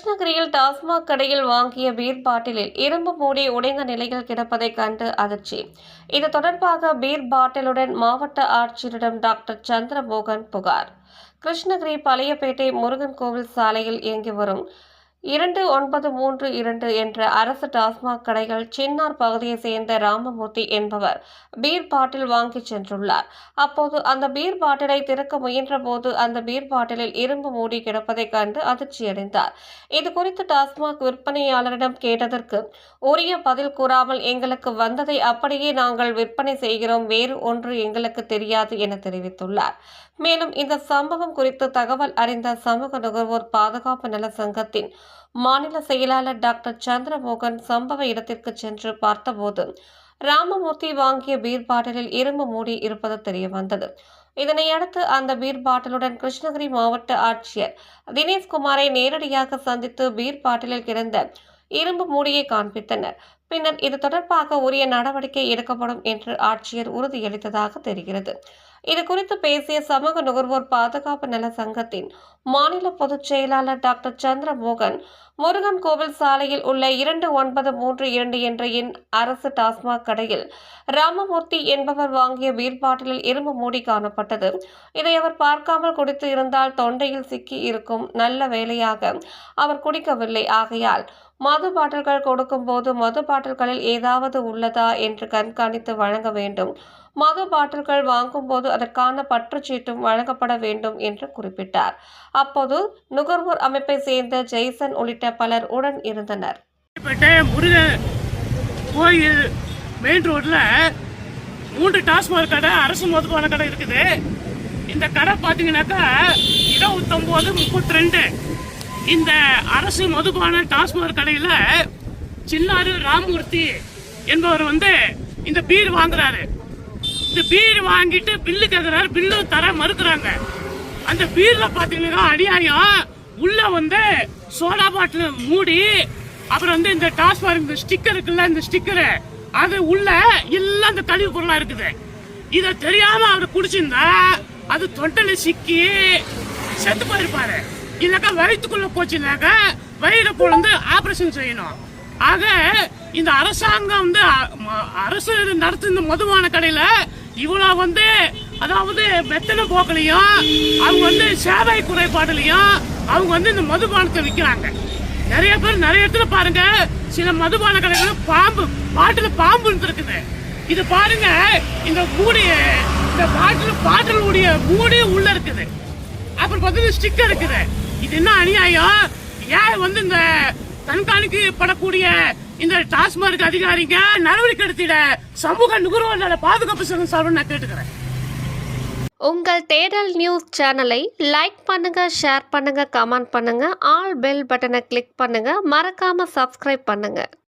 கிருஷ்ணகிரியில் டாஸ்மாக் கடையில் வாங்கிய பீர் பாட்டிலில் இரும்பு மூடி உடைந்த நிலையில் கிடப்பதைக் கண்டு அதிர்ச்சி. இது தொடர்பாக பீர் பாட்டிலுடன் மாவட்ட ஆட்சியரிடம் டாக்டர் சந்திரமோகன் புகார். கிருஷ்ணகிரி பழையப்பேட்டை முருகன் கோவில் சாலையில் இயங்கி வரும் இரண்டு ஒன்பது மூன்று இரண்டு என்ற அரசு டாஸ்மாக் கடைகள் சின்னார் பகுதியைச் சேர்ந்த ராமமூர்த்தி என்பவர் பீர் பாட்டில் வாங்கிச் சென்றுள்ளார். அப்போது அந்த பீர் பாட்டிலை திறக்க முயன்றபோது அந்த பீர் பாட்டிலில் இரும்பு மூடி கிடப்பதைக் கண்டு அதிர்ச்சியடைந்தார். இது குறித்து டாஸ்மாக் விற்பனையாளரிடம் கேட்டதற்கு உரிய பதில் கூறாமல் எங்களுக்கு வந்ததை அப்படியே நாங்கள் விற்பனை செய்கிறோம் வேறு ஒன்று எங்களுக்கு தெரியாது என தெரிவித்துள்ளார். மேலும் இந்த சம்பவம் குறித்து தகவல் அறிந்த சமூக நுகர்வோர் பாதுகாப்பு நல சங்கத்தின் மாநில செயலாளர் டாக்டர் சந்திரமோகன் சம்பவ இடத்திற்கு சென்று பார்த்தபோது ராமமூர்த்தி வாங்கிய பீர் பாட்டிலில் இரும்பு மூடி இருப்பது தெரிய வந்தது இதனையடுத்து அந்த பீர் பாட்டிலுடன் கிருஷ்ணகிரி மாவட்ட ஆட்சியர் தினேஷ்குமாரை நேரடியாக சந்தித்து பீர் பாட்டிலில் கிடந்த இரும்பு மூடியை காண்பித்தனர். பின்னர் இது தொடர்பாக உரிய நடவடிக்கை எடுக்கப்படும் என்று ஆட்சியர் உறுதியளித்ததாக தெரிகிறது. இது குறித்து பேசிய சமூக நுகர்வோர் பாதுகாப்பு நல சங்கத்தின் மாநில பொதுச் செயலாளர் டாக்டர் சந்திரமோகன் முருகன் கோவில் சாலையில் உள்ள இரண்டு ஒன்பது மூன்று இரண்டு என்ற எண் அரசு டாஸ்மாக் கடையில் ராமமூர்த்தி என்பவர் வாங்கிய பீர் பாட்டிலில் இரும்பு மூடி காணப்பட்டது. இதை அவர் பார்க்காமல் குடித்து இருந்தால் தொண்டையில் சிக்கி இருக்கும் நல்ல வேலையாக அவர் குடிக்கவில்லை. ஆகையால் மது பாட்டில்கள் கொடுக்கும்போது மது பாட்டில்களில் ஏதாவது உள்ளதா என்று கண்காணித்து வழங்க வேண்டும். மது பாட்டில்கள் வாங்கும்போது அதற்கான பற்றுச்சீட்டும் வழங்கப்பட வேண்டும் என்று குறிப்பிட்டார். அப்போது நுகர்வோர் அமைப்பை சேர்ந்த ஜெய்சன் உள்ளிட்ட பலர் உடன் இருந்தனர். பேட்டை கோயில் மெயின் ரோட்ல மூன்று டாஸ்மாக் கடை அரசு மதுபான கடை இருக்குது. இந்த கடை பார்த்தீங்கன்னாக்கா இருபத்தொம்போது முப்பத்தி ரெண்டு இந்த அரசு மதுபான டாஸ்மாக் கடையில் சின்னாறு ராமமூர்த்தி என்பவர் வந்து இந்த பீர் வாங்குறாரு. இந்த பீர் வாங்கிட்டு பில்லு கேக்குறாரு. பில்லு தர மறுக்கிறாங்க. அந்த பீர்ல பாத்தீங்கன்னா அடியாயம் உள்ள வந்து சோடா பாட்டில் மூடி அப்புறம் வந்து இந்த டாஸ்மாக் இந்த ஸ்டிக்கர் இருக்குல்ல இந்த ஸ்டிக்கரு அது உள்ள எல்லாம் இந்த கழிவு பொருளா இருக்குது. இத தெரியாம அவர் குடிச்சிருந்தா அது தொண்டல சிக்கி செத்து போயிருப்பாரு. இல்லக்கா வயிற்றுக்குள்ள போச்சுனாக்க வயிறு பொழுந்து ஆபரேஷன் செய்யணும். ஆக இந்த அரசாங்கம் வந்து அ- ம- அரசு நடத்தும் இந்த மதுபான கடையில இவ்வளோ வந்து அதாவது வெத்தனை போக்கலையும் அவங்க வந்து சேவை குறைபாடுலையும் அவங்க வந்து இந்த மதுபானத்தை விற்கிறாங்க நிறைய பேர் நிறைய இடத்துல பாருங்க சில மதுபான கடைகள் பாம்பு பாட்டில் பாம்பு இருக்குது இது பாருங்க இந்த மூடி இந்த பாட்டில் பாட்டில் உடைய மூடி உள்ள இருக்குது. அப்புறம் பார்த்தீங்கன்னா ஸ்டிக்கர் இருக்குது. இது என்ன அநியாயம்? ஏன் வந்து இந்த கண்காணிக்கப்படக்கூடிய இந்த டாஸ்மார்க் அதிகாரிங்க நடவடிக்கை எடுத்திட சமூக நுகர்வோர் நல பாதுகாப்பு சங்கம் சார்பில் நான் கேட்டுக்கிறேன். உங்கள் தேடல் நியூஸ் சேனலை லைக் பண்ணுங்க ஷேர் பண்ணுங்க கமெண்ட் பண்ணுங்க ஆல் பெல் பட்டனை கிளிக் பண்ணுங்க மறக்காம சப்ஸ்கிரைப் பண்ணுங்க.